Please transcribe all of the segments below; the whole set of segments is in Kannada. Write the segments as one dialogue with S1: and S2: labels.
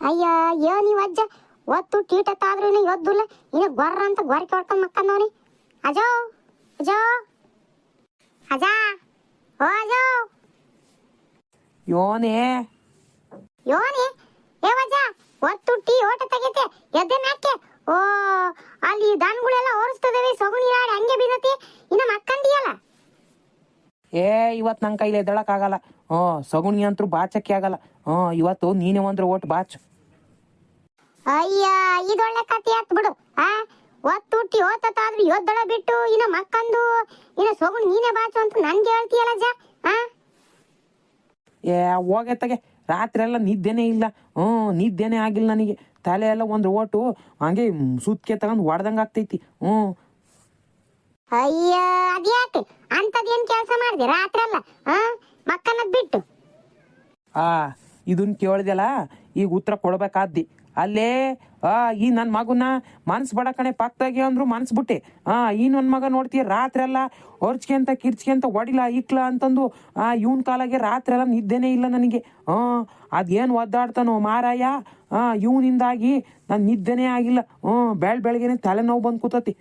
S1: ಅಯ್ಯ ಏ ನೀವು ಅಜ್ಜ? ಒತ್ತು ಟೀಟತ್ತಾದ್ರೂ ಎದ್ದುಲ್ಲ ಇನ್ನ ಗೊರ್ರ ಅಂತ ಗೊರಕೆ ಹೊಡ್ಕೊಂಡ್ ಮಕ್ಕಂದವನಿ. ಅಜೋ ಅಜೋ. ಅಜಾ ಓ ಅಜೋ.
S2: ಯೋನೆ.
S1: ಯೋನಿ? ಏ ವಜ್ಜ ಒತ್ತು ಟೀ ಓಟ ತೆಗೆತೆ ಎದ್ದೆ ಮ್ಯಾಕೆ? ಓ ಅಲ್ಲಿ ದನಗಳೆಲ್ಲ ಓರಿಸ್ತದವೆ ಸಗುಣಿ ಆಡಿ ಹಂಗೆ ಬಿದ್ದತಿ ಇನ್ನ ಮಕ್ಕಂದಿಯಲ್ಲ?
S2: ಏ ಇವತ್ತು ನನ್ನ ಕೈಲಿ ಎದ್ದಳಕ್ಕಾಗಲ್ಲ. ಹ್ಞೂ ಸಗುಣಿ ಅಂತೂ ಬಾಚಕ್ಕೆ ಆಗಲ್ಲ. ಹ್ಞೂ ಇವತ್ತು ನೀನೇ ಒಂದ್ರ ಓಟ್ ಬಾಚು.
S1: ಅಯ್ಯ ಇದೊಳ್ಳೆ ಕತೆ ಆತ್ ಬಿಡು ಆ? ಒತ್ತುಟ್ಟಿ ಓತತ್ತಾದ್ರೂ ಯೋದ್ದಳ ಬಿಟ್ಟು ಇನ್ನ ಮಕ್ಕಂದು ಇನ್ನ ಸಗುಣಿ ನೀನೇ ಬಾಚು ಅಂತ ನನ್ಗೆ ಹೇಳ್ತೀಯಲ್ಲ ಜ ಆ?
S2: ಏ ಹೋಗತ್ತಗೆ ರಾತ್ರಿ ಎಲ್ಲ ನಿದ್ದೆನೇ ಇಲ್ಲ. ಹ್ಞೂ ನಿದ್ದೆನೇ ಆಗಿಲ್ಲ ನನಗೆ. ತಲೆ ಎಲ್ಲ ಒಂದು ಓಟು ಹಂಗೆ ಸುತ್ಕೆ ತಗೊಂಡು ಹೊಡ್ದಂಗೆ ಆಗ್ತೈತಿ. ಹ್ಞೂ.
S1: ಅಯ್ಯ ಅದ್ಯಾಕೆ? ಅಂತದೇನ್ ಕೆಲಸ ಮಾಡಿದೆ? ರಾತ್ರಿ ಅಲ್ಲ? ಆ? ಮಕ್ಕನದ್ ಬಿಟ್ಟು.
S2: ಆ ಇದನ್ನ ಕೇಳಿದೆಲ್ಲ ಈಗ ಉತ್ತರ ಕೊಡ್ಬೇಕಾದ್ದಿ. ಅಲ್ಲೇ ಆ, ಈ ನನ್ನ ಮಗುನ ಮನ್ಸು ಬಡ ಕಣೆ ಪಕ್ಕದಾಗೆ ಅಂದ್ರು ಮನ್ಸ್ ಬಿಟ್ಟೆ. ಆ, ಈ ನನ್ನ ಮಗ ನೋಡ್ತೀಯ, ರಾತ್ರಿ ಎಲ್ಲ ಹೊರ್ಚ್ಕೆಂತ ಕಿರ್ಚ್ಕೆಂತ ಒಡಿಲ, ಇಕ್ಲ ಅಂತಂದು, ಆ, ಇವನ್ ಕಾಲಾಗೆ ರಾತ್ರಿ ಎಲ್ಲ ನಿದ್ದೆನೇ ಇಲ್ಲ ನನಗೆ. ಆ ಅದೇನು ಒದ್ದಾಡ್ತಾನೋ ಮಾರಾಯ? ಆ, ಇವನಿಂದಾಗಿ ನಾನು ನಿದ್ದೆನೇ ಆಗಿಲ್ಲ. ಹ್ಞೂ ಬೆಳ್ ಬೆಳಗ್ಗೆನೆ ತಲೆನೋವು ಬಂದು ಕೂತತಿ.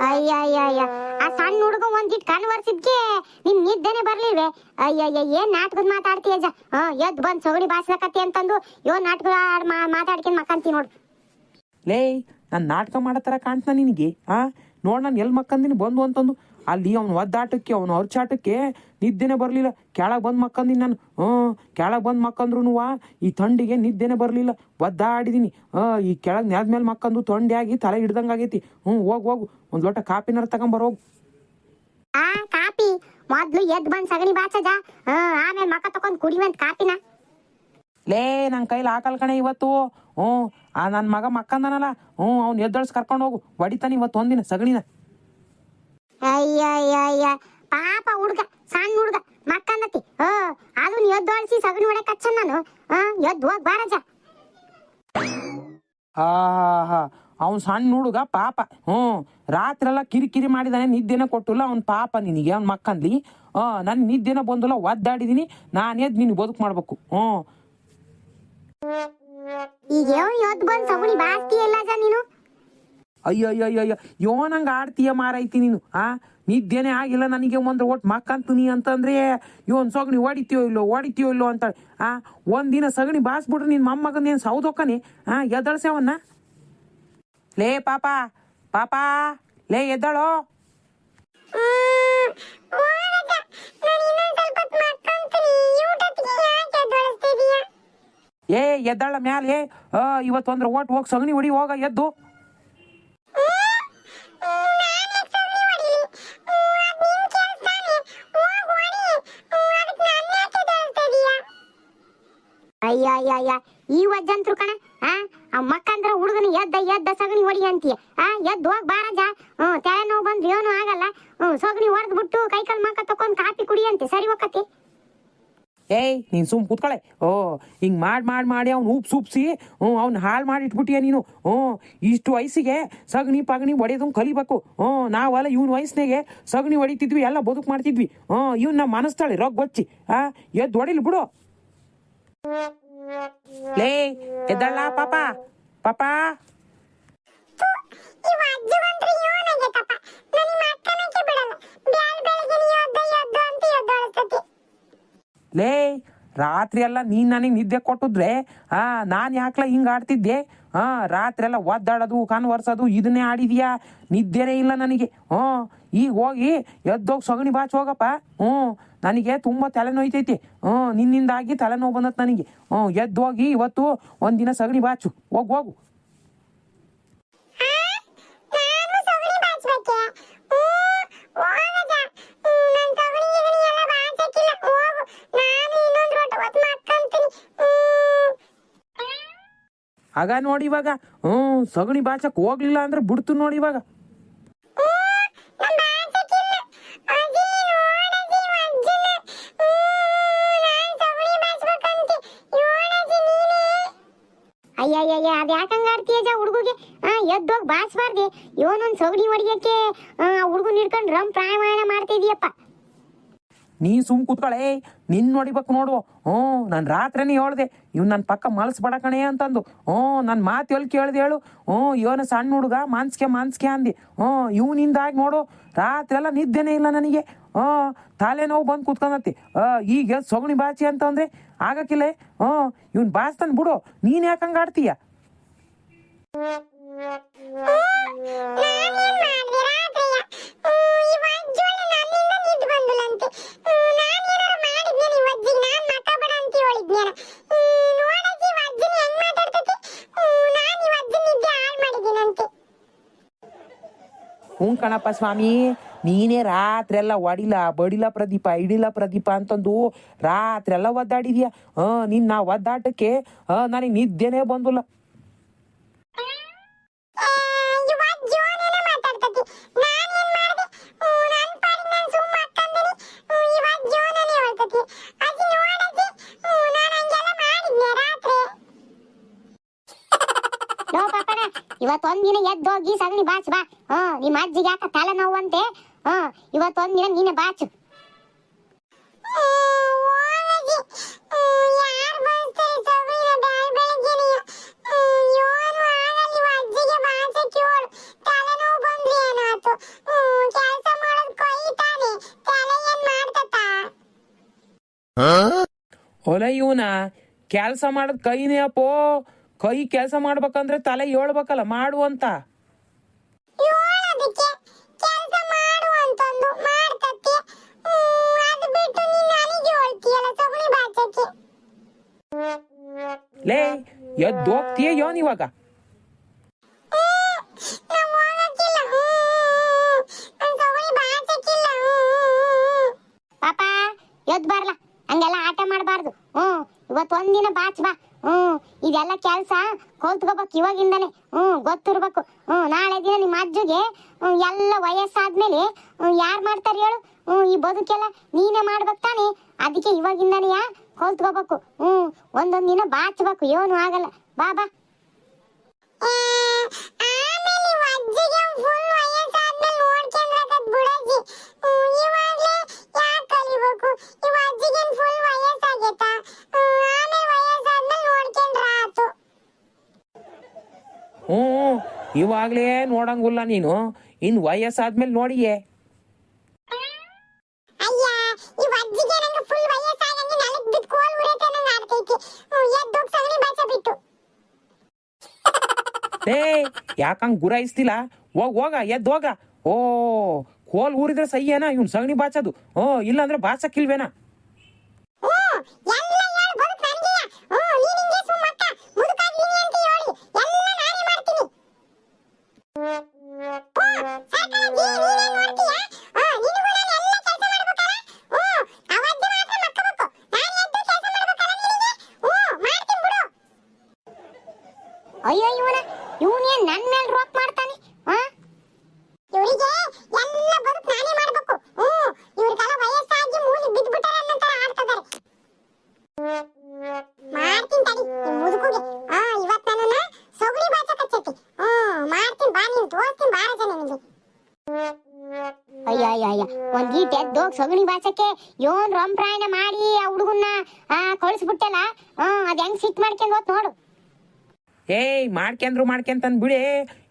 S1: ಅಯ್ಯ ಅಯ್ಯ ಅಯ್ಯ ಆ ಸಣ್ಣ ಹುಡುಗ ಒಂದಿಟ್ ಕನ್ವರ್ಸಿದ್ಕೆ ನಿನ್ ನಿದ್ದೆನೆ ಬರ್ಲಿಲ್ವೆ? ಅಯ್ಯಯ್ಯ, ಏನ್ ನಾಟಕದ ಮಾತಾಡ್ತೀಯ ಅಜ್ಜ? ಹಾ ಎದ್ ಬಂದ್ ಸೊಗಡಿ ಬಾಸ್ಲಕತ್ತಿ ಅಂತಂದು ಯೋ ನಾಟಕ ಮಾತಾಡ್ಕೊಂಡ್ ಮಕ್ಕಂತಿ ನೋಡು.
S2: ಲೇ ನಾನು ನಾಟಕ ಮಾಡೋ ಥರ ನಿನಗೆ, ಆ? ನೋಡ್ ನಾನು ಎಲ್ಲಿ ಮಕ್ಕಂದಿನಿ ಬಂದು ಅಂತಂದು. ಅಲ್ಲಿ ಅವ್ನು ಒದ್ದಾಟಕ್ಕೆ ಅವ್ನು ಅರ್ಚಾಟಕ್ಕೆ ನಿದ್ದೆನೆ ಬರಲಿಲ್ಲ. ಕೆಳಗೆ ಬಂದು ಮಕ್ಕಂದಿನಿ ನಾನು. ಹ್ಞೂ ಕೆಳಗೆ ಬಂದು ಮಕ್ಕಂದ್ರು ಈ ಥಂಡಿಗೆ ನಿದ್ದೆನೇ ಬರಲಿಲ್ಲ. ಒದ್ದಾಡಿದೀನಿ. ಆ ಈ ಕೆಳಗೆ ನೆಲದ ಮೇಲೆ ಮಕ್ಕಂದು ಥಂಡಿ ಆಗಿ ತಲೆ ಹಿಡ್ದಂಗೆ ಆಗೈತಿ ಹ್ಞೂ ಹೋಗು ಹೋಗು. ಒಂದು ಲೋಟ ಕಾಪಿನಾರ ತಗೊಂಬರೋಗು
S1: ಆ ಕಾಪಿ ಮೊದ್ಲು ಎದ್ದು ಬಂದು ಸಗಣಿ ಬಾಚಜ ಹಾ ಆಮೇಲೆ ಮಕ್ಕ ತಕೊಂಡು ಕುಡಿವಂತ ಕಾಪಿನ
S2: ಲೇ ನನ್ನ ಕೈಲಿ ಹಾಕಲ್ ಕಣೆ ಇವತ್ತು. ಹ್ಞೂ ಆ ನನ್ನ ಮಗ ಮಕ್ಕಂದನಲ್ಲ. ಹ್ಞೂ ಅವ್ನು ಎದ್ದಳ್ಸಿ ಕರ್ಕೊಂಡು ಹೋಗು. ಹೊಡಿತಾನೆ ಇವತ್ತು ಒಂದಿನ ಸಗಣಿನ.
S1: ಅಯ್ಯ ಅಯ್ಯ ಅಯ್ಯ ಪಾಪ ಹುಡುಗ ಸಣ್ಣ ಹುಡುಗ ಮಕ್ಕಂದತಿ. ಹಾ ಅದು ಎದ್ದೊಳ್ಸಿ ಸಗಣಿ ಹೊಡೆ ಕಚ್ಚ ನಾನು. ಎದ್ದು ಎದ್ ಹೋಗ್ ಬಾರಜ
S2: ಹಾ ಹಾ ಅವ್ನು ಸಣ್ಣ ಹುಡುಗ ಪಾಪ. ಹ್ಞೂ ರಾತ್ರೆಲ್ಲ ಕಿರಿಕಿರಿ ಮಾಡಿದಾನೆ ನಿದ್ದೆನ ಕೊಟ್ಟಿಲ್ಲ ಅವ್ನ ಪಾಪ ನಿನಗೆ ಅವ್ನ ಮಕ್ಕಂದ್ಲಿ. ಹಾ ನನ್ ನಿದ್ದೆನ ಬಂದಲ್ಲ ಒದ್ದಾಡಿದೀನಿ. ನಾನು ಎದ್ದು ನಿನಗೆ ಬದುಕು ಮಾಡ್ಬೇಕು. ಹ್ಮ್
S1: ಈಗ ಬಂದ್ ಸಗಣಿ ಬಾಸ್ತಿಯಲ್ಲ ಅಜ್ಜ ನೀನು?
S2: ಅಯ್ಯೋ ಅಯ್ಯೋ ಅಯ್ಯೋ ಅಯ್ಯೋ ಯೋನಂಗೆ ಆಡ್ತೀಯ ಮಾರೈತಿ ನೀನು ಆ? ನಿದ್ದೆನೇ ಆಗಿಲ್ಲ ನನಗೆ ಒಂದು ಒಟ್ಟು ಮಕ್ಕಂತೀನಿ ಅಂತಂದ್ರೆ ಇವನ್ ಸೊಗಣಿ ಹೊಡಿತೀಯೋ ಇಲ್ಲೋ ಹೊಡಿತೀಯೋ ಇಲ್ಲೋ ಅಂತ ಆ? ಒಂದಿನ ಸಗಣಿ ಬಾಸ್ಬಿಟ್ರೆ ನಿನ್ನ ಮೊಮ್ಮಗನ ಏನು ಸೌದೊಕ್ಕನೆ ಆ? ಎದ್ದಳ್ಸ್ಯಾವನ್ನ ಲೇ ಪಾಪ ಪಾಪ ಲೇ ಎದ್ದಳೋ. ಏ ಎದ್ದಾಳ ಮ್ಯಾಲೆ ಏ ಇವತ್ತು ಅಂದ್ರೆ ಓಟ್ ಹೋಗಿ ಸಗಣಿ ಹೊಡಿ ಹೋಗ ಎದ್ದು.
S1: ಅಯ್ಯ ಈ ವಜ್ಜಂತ್ರು ಕಣ, ಆ? ಮಕ್ಕಂದ್ರ ಹುಡುಗನ ಎದ್ದ ಎದ್ದ ಸಗಣಿ ಹೊಡಿ ಅಂತೀಯ, ಆ? ಎದ್ದು ಹೋಗ್ ಬಾರಜ ಹ್ಮ್ ತಲೆ ನೋವು ಬಂದ್ರೆ ಏನು ಆಗಲ್ಲ. ಹ್ಮ್ ಸಗಣಿ ಹೊಡೆದು ಬಿಟ್ಟು ಕೈಕಾಲು ಮಕ್ಕ ತಕೊಂಡ್ ಕಾಪಿ ಕುಡಿಯಂತೆ ಸರಿ ಹೋಗತಿ
S2: ಏಯ್, ನೀನು ಸುಮ್ ಕೂತ್ಕೊಳೆ. ಓ, ಹಿಂಗೆ ಮಾಡಿ ಮಾಡಿ ಮಾಡಿ ಅವ್ನು ಉಪ್ಸ್, ಉಪ್ಸಿ, ಹ್ಞೂ, ಅವ್ನು ಹಾಳು ಮಾಡಿ ಇಟ್ಬಿಟ್ಟಿಯ ನೀನು. ಹ್ಞೂ, ಇಷ್ಟು ವಯಸ್ಸಿಗೆ ಸಗಣಿ, ಪಗಣಿ ಹೊಡೆಯೋದು ಕಲಿಬೇಕು. ಹ್ಞೂ, ನಾವೆಲ್ಲ ಇವ್ನ ವಯಸ್ಸಿನಾಗೆ ಸಗಣಿ ಹೊಡಿತಿದ್ವಿ, ಎಲ್ಲ ಬದುಕು ಮಾಡ್ತಿದ್ವಿ. ಹ್ಞೂ, ಇವ್ನ ಮನಸ್ತಾಳೆ ರೊಗ್ ಬಚ್ಚಿ, ಆ? ಎದ್ದು ಹೊಡಿಲಿ ಬಿಡು. ಲೇ ಎದ್ದಳ್ಳ ಪಾಪ? ಪಾಪ? ಲೇ ರಾತ್ರಿ ಎಲ್ಲ ನೀನ್ ನನಗೆ ನಿದ್ದೆ ಕೊಟ್ಟಿದ್ರೆ ಆ ನಾನು ಯಾಕ್ಲ ಹಿಂಗೆ ಆಡ್ತಿದ್ದೆ? ಹಾ ರಾತ್ರಿ ಎಲ್ಲ ಒದ್ದಾಡೋದು ಕನ್ವರ್ಸೋದು ಇದನ್ನೇ ಆಡಿದ್ಯಾ? ನಿದ್ದೆನೇ ಇಲ್ಲ ನನಗೆ. ಹ್ಞೂ ಈಗ ಹೋಗಿ ಎದ್ದೋಗಿ ಸಗಣಿ ಬಾಚ್ ಹೋಗಪ್ಪ. ಹ್ಞೂ ನನಗೆ ತುಂಬ ತಲೆನೋಯ್ತೈತಿ. ಹ್ಞೂ, ನಿನ್ನಿಂದಾಗಿ ತಲೆನೋವು ಬಂದತ್ ನನಗೆ. ಹ್ಞೂ ಎದ್ದು ಹೋಗಿ ಇವತ್ತು ಒಂದಿನ ಸಗಣಿ ಬಾಚು. ಹೋಗು ಹೋಗು. ಆಗ ನೋಡಿ ಇವಾಗ. ಹ್ಞೂ, ಸಗಣಿ ಬಾಚಕ್ಕೆ ಹೋಗ್ಲಿಲ್ಲ ಅಂದ್ರೆ ಬಿಡ್ತು ನೋಡಿ ಇವಾಗ.
S1: ಅಯ್ಯಯ್ಯಯ್ಯ, ಅದು ಯಾಕಂಗ ಆಡ್ತೀಯ ಜಾ ಹುಡುಗಿಗೆ? ಎದ್ದೋಗಿ ಬಾಚ್ಬಾರ್ದೆ ಇವನೊಂದು ಸೊಗಡಿ ಹೊಡಿಯಕ್ಕೆ ಹುಡುಗನ ಹಿಡ್ಕೊಂಡು ರಂ ಪ್ರಾಯಮಾಯಣ ಮಾಡ್ತಿದೀಯಪ್ಪ.
S2: ನೀ ಸುಮ್ ಕೂತ್ಕೊಳೆ, ನಿನ್ ನೋಡಿಬೇಕು ನೋಡು. ಹ್ಞೂ, ನಾನು ರಾತ್ರಿನೇ ಹೇಳ್ದೆ ಇವ್ ನನ್ನ ಪಕ್ಕ ಮಲಸ್ಬೇಡ ಕಣೆ ಅಂತಂದು. ಹ್ಞೂ ನನ್ನ ಮಾತು ಎಲ್ಲಿ ಕೇಳ್ದೆ ಹೇಳು. ಹ್ಞೂ, ಇವನು ಸಣ್ಣ ಹುಡುಗ ಮಾನ್ಸ್ಕೆ ಮಾನ್ಸ್ಕೆ ಅಂದಿ. ಹ್ಞೂ ಇವನಿಂದಾಗಿ ನೋಡು. ರಾತ್ರಿ ಎಲ್ಲ ನಿದ್ದೆನೇ ಇಲ್ಲ ನನಗೆ. ಹ್ಞೂ, ತಲೆ ನೋವು ಬಂದು ಕೂತ್ಕೊಂಡತಿ ಈಗ ಸೊಗಣಿ ಬಾಚಿ ಅಂತಂದ್ರೆ ಆಗಕ್ಕಿಲ್ಲ? ಹ್ಞೂ ಇವ್ನು ಬಾಸ್ತನ್ ಬಿಡು. ನೀನ್ ಯಾಕೆ ಹಂಗೆ ಆಡ್ತೀಯ? ಹ್ಞೂ ಕಣಪ್ಪ ಸ್ವಾಮಿ. ನೀನೇ ರಾತ್ರಿ ಎಲ್ಲ ಒಡಿಲ ಬಡಿಲ ಪ್ರದೀಪ ಇಡಿಲ ಪ್ರದೀಪ ಅಂತಂದು ರಾತ್ರಿ ಎಲ್ಲ ಒದ್ದಾಡಿದ್ಯಾ? ಹಾ ನಿನ್ನ ಒದ್ದಾಟಕ್ಕೆ ಹಾ ನನಗೆ ನಿದ್ದೆನೇ ಬಂದಿಲ್ಲ.
S1: ಇವತ್ತೊಂದಿನ ಎದ್ದೋಗಿ ಸಗಣಿ ಬಾಚ್ ಬಾ. ಹಾ ನಿಮ್ಮ ಅಜ್ಜಿಗೆ ಯಾಕ ತಲೆ ನೋವಂತೆ ಹಾ ಇವತ್ತೊಂದಿನ ನೀನೆ ಬಾಚು
S2: ಹೊಲ ಇವನ ಕೆಲಸ ಮಾಡೋದ್ ಕೈನೇ ಅಪ್ಪೋ. ಕೈ ಕೆಲಸ ಮಾಡ್ಬೇಕಂದ್ರೆ ತಲೆ ಹೇಳ್ಬೇಕಲ್ಲ ಮಾಡು ಅಂತ. ಲೇ ಎದ್ದು ಹೋಗ್ತೀಯೋ
S1: ನೀವಾಗ? ಹಂಗೆಲ್ಲ ಆಟ ಮಾಡಬಾರ್ದು. ಹ್ಞೂ ಇವತ್ತು ಒಂದಿನ ಬಾಚ್ ಬಾ. ಹ್ಮ್ ಇದೆಲ್ಲ ಕೆಲಸ ಕಲ್ತ್ಕೋಬೇಕು ಇವಾಗಿಂದನೆ. ಹ್ಮ್ ಗೊತ್ತಿರ್ಬೇಕು. ಹ್ಮ್ ನಾಳೆ ದಿನ ನಿಮ್ಮ ಅಜ್ಜಿಗೆ ಎಲ್ಲ ವಯಸ್ಸಾದ್ಮೇಲೆ ಯಾರು ಮಾಡ್ತಾರೆ ಹೇಳು? ಹ್ಮ್ ಈ ಬದುಕೆಲ್ಲ ನೀನೇ ಮಾಡ್ಬೇಕು ತಾನೆ. ಅದಕ್ಕೆ ಇವಾಗಿಂದನೇ ಕಲ್ತ್ಕೋಬೇಕು ಹ್ಮ್ ಒಂದೊಂದ್ ದಿನ ಬಾಚ್ಬೇಕು. ಏನು ಆಗಲ್ಲ. ಬಾ ಬಾ.
S2: ಹ್ಞೂ ಇವಾಗಲೇ ನೋಡಂಗಿಲ್ಲ ನೀನು. ಇನ್ ವಯಸ್ಸಾದ್ಮೇಲೆ ನೋಡಿಯೇ
S1: ಅಯ್ಯ ಇವ ಅಜ್ಜಿಗೆ ನಂಗೆ ಫುಲ್ ವಯಸ್ಸಾಗಂಗೆ ನೆಲಕ್ ಬಿದ್ದು ಕೋಲ್ ಉರೈತೆ ನಂಗೆ ಆಡ್ತೈತಿ ಎದ್ದೋಗ್ ಸಗಣಿ ಬಾಚ ಬಿಟ್ಟು
S2: ಏ, ಯಾಕಂಗ್ ಗುರಾಯಿಸ್ತಿಲ್ಲ ಹೋಗ್, ಹೋಗ, ಎದ್ದು ಹೋಗ. ಓ, ಕೋಲ್ ಊರಿದ್ರೆ ಸಹ್ಯನಾ? ಇವ್ನ್ ಸಗಣಿ ಬಾಚದು. ಓ, ಇಲ್ಲಾಂದ್ರೆ ಬಾಚಕ್ಕಿಲ್ವೇನಾ
S1: ಇವನೇನ್ ನನ್ ಮೇಲೆ ರೋಪ್ ಮಾಡ್ತಾನೆ? ಹಾ ಇವರಿಗೆ ಎಲ್ಲ ಬದುಕು ನಾನೇ ಮಾಡ್ಬೇಕು. ಹ್ಮ್ ಇವ್ರಿಗೆಲ್ಲ ವಯಸ್ಸಾಗಿ ಮೂಲಿ ಬಿದ್ಬಿಟ್ಟಾರೆ ಅನ್ನೋ ತರ ಆಡ್ತಿದ್ದಾರೆ. ಮಾಡ್ತೀನಿ ತಡಿ ಈ ಮುದುಕುಗೆ. ಹಾ ಇವತ್ ನನ್ನನ್ನ ಸೊಗಡಿ ಬಾಚ ಕಚ್ಚೈತಿ ಹ್ಮ್ ಮಾಡ್ತೀನಿ ಬಾ ನೀನು ತೋರಿಸ್ತೀನಿ ನಿನಗೆ. ಅಯ್ಯ ಅಯ್ಯ ಅಯ್ಯ ಒಂದ್ ಗೀಟ್ ಎದ್ದೋಗ್ ಸಗಣಿ ಬಾಚಕ್ಕೆ ಯೋನ್ ರಂಪ್ರಾಯಣ ಮಾಡಿ ಆ ಹುಡುಗನ್ನ ಆ ಕಳಿಸ್ಬಿಟ್ಟಲ್ಲ? ಹ್ಮ್ ಅದ್ ಹೆಂಗ್ ಸಿಟ್ ಮಾಡ್ಕೊಂಡ್ ಹೋತ್ ನೋಡು.
S2: ಏಯ್ ಮಾಡ್ಕೊಂಡ್ರು ಮಾಡ್ಕೊಂತನ್ ಬಿಡಿ.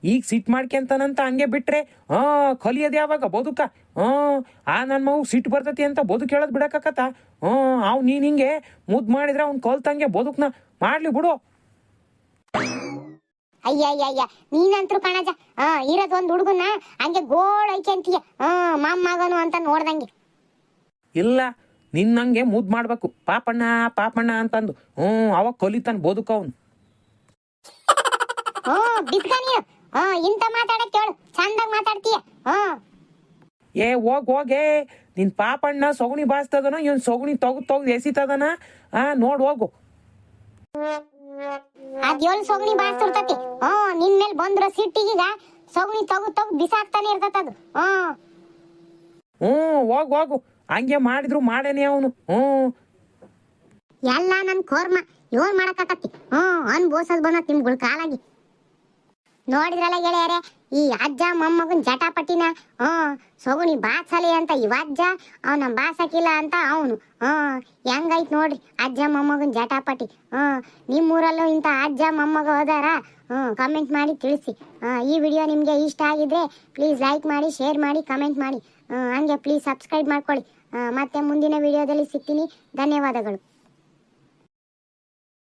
S2: ಈಗ ಸಿಟ್ ಮಾಡ್ಕೊಂತಾನಂತ ಹಂಗೆ ಬಿಟ್ರೆ ಹಾ ಕಲಿಯೋದು ಯಾವಾಗ? ಬದುಕ. ಹ್ಞೂ ಆ ನನ್ನ ಮಗು ಸಿಟ್ಟು ಬರ್ತತಿ ಅಂತ ಬದುಕು ಹೇಳೋದು ಬಿಡಕತ್ತ ಹ್ಞೂ ಅವ್ ನೀನು ಹಿಂಗೆ ಮುದ್ದು ಮಾಡಿದ್ರೆ ಅವ್ನು ಕಲ್ತಂಗೆ ಬದುಕ್ನ ಮಾಡ್ಲಿ ಬಿಡು.
S1: ಅಯ್ಯ ಅಯ್ಯ ಅಯ್ಯ ನೀನಂತ್ರು ಕಣಜ. ಹಾ ಇರೋದ್ ಒಂದ್ ಹುಡುಗನ ಹಂಗೆ ಗೋಳ್ ಐಕೆ ಅಂತೀಯ. ಹಾ ಮೊಮ್ಮಗನು ಅಂತ ನೋಡ್ದಂಗೆ.
S2: ಇಲ್ಲ ನಿನ್ನಂಗೆ ಮುದ್ದು ಮಾಡ್ಬೇಕು. ಪಾಪಣ್ಣ ಪಾಪಣ್ಣ ಅಂತಂದು. ಹ್ಞೂ ಅವಾಗ ಕಲಿತಾನ ಬದುಕವನು ಅವ್ನು.
S1: ಹ್ಮ್ ಬಿಸ್ಕ ನೀನು ಹಾ ಇಂತ ಮಾತಾಡಕ್ ಕೇಳು. ಚಂದಾಗ ಮಾತಾಡ್ತೀಯ. ಹಾ
S2: ಏ ಹೋಗ್ ಹೋಗೆ. ನಿನ್ ಪಾಪಣ್ಣ ಸೊಗಣಿ ಬಾಸ್ತದನ ಇವನ್ ಸೊಗಣಿ ತೊಗ್ ತೊಗ್ ಎಸಿತದನ? ಆ ನೋಡ್ ಹೋಗು.
S1: ಅದ್ ಏಳ್ ಸೊಗಣಿ ಬಾಸ್ತಿರ್ತತಿ? ಹ್ಮ್ ನಿನ್ ಮೇಲ್ ಬಂದ್ರ ಸಿಟ್ಟಿಗೀಗ ಸೊಗಣಿ ತಗು ತೊಗ್ ಬಿಸಾಕ್ತಾನೆ ಇರ್ತದ ಹ್ಮ್.
S2: ಹ್ಞೂ ಹೋಗ್ ಹೋಗು. ಹಂಗೆ ಮಾಡಿದ್ರು ಮಾಡೇನೆ ಅವನು. ಹ್ಮ್.
S1: ಎಲ್ಲ ನನ್ ಕೋರ್ಮ. ಇವನ್ ಮಾಡಕತ್ತಿ ಹ್ಮ್ ಅನ್ಬೋಸದ್ ಬಂದ ನಿಮ್ಗಳ ಕಾಲಾಗಿ. ನೋಡಿದ್ರಲ್ಲ ಗೆಳೆಯರೆ, ಈ ಅಜ್ಜ ಮೊಮ್ಮಗನ್ ಜಟಾಪಟ್ಟಿನ ಹ್ಮ್ ಸೊಗುಣಿ ಬಾಸಲಿ ಅಂತ ಇವ ಅಜ್ಜ, ಅವನ ಬಾಸಕಿಲ್ಲ ಅಂತ ಅವನು ಹ್ಮ್ ಹೆಂಗೈತ್ ನೋಡ್ರಿ ಅಜ್ಜ ಮೊಮ್ಮಗನ್ ಜಟಾಪಟಿ ಹ್ಮ್ ನಿಮ್ಮೂರಲ್ಲೂ ಇಂಥ ಅಜ್ಜ ಮೊಮ್ಮಗ ಹೋದಾರ? ಹ್ಮ್ ಕಮೆಂಟ್ ಮಾಡಿ ತಿಳಿಸಿ ಈ ವಿಡಿಯೋ ನಿಮಗೆ ಇಷ್ಟ ಆಗಿದ್ರೆ ಪ್ಲೀಸ್ ಲೈಕ್ ಮಾಡಿ ಶೇರ್ ಮಾಡಿ ಕಮೆಂಟ್ ಮಾಡಿ ಹಂಗೆ ಪ್ಲೀಸ್ ಸಬ್ಸ್ಕ್ರೈಬ್ ಮಾಡ್ಕೊಳ್ಳಿ ಮತ್ತೆ ಮುಂದಿನ ವಿಡಿಯೋದಲ್ಲಿ ಸಿಗ್ತೀನಿ, ಧನ್ಯವಾದಗಳು.